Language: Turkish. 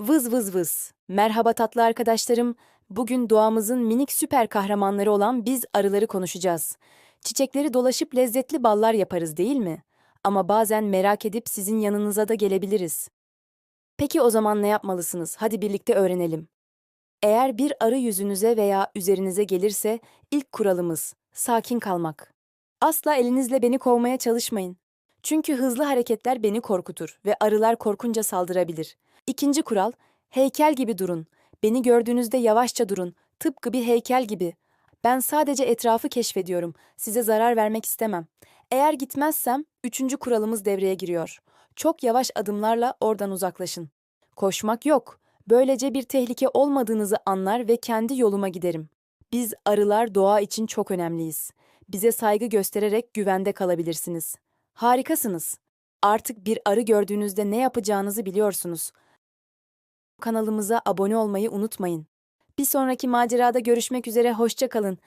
Vız vız vız. Merhaba tatlı arkadaşlarım. Bugün doğamızın minik süper kahramanları olan biz arıları konuşacağız. Çiçekleri dolaşıp lezzetli ballar yaparız değil mi? Ama bazen merak edip sizin yanınıza da gelebiliriz. Peki o zaman ne yapmalısınız? Hadi birlikte öğrenelim. Eğer bir arı yüzünüze veya üzerinize gelirse ilk kuralımız sakin kalmak. Asla elinizle beni kovmaya çalışmayın. Çünkü hızlı hareketler beni korkutur ve arılar korkunca saldırabilir. İkinci kural, heykel gibi durun. Beni gördüğünüzde yavaşça durun. Tıpkı bir heykel gibi. Ben sadece etrafı keşfediyorum. Size zarar vermek istemem. Eğer gitmezsem üçüncü kuralımız devreye giriyor. Çok yavaş adımlarla oradan uzaklaşın. Koşmak yok. Böylece bir tehlike olmadığınızı anlar ve kendi yoluma giderim. Biz arılar doğa için çok önemliyiz. Bize saygı göstererek güvende kalabilirsiniz. Harikasınız. Artık bir arı gördüğünüzde ne yapacağınızı biliyorsunuz. Kanalımıza abone olmayı unutmayın. Bir sonraki macerada görüşmek üzere hoşça kalın.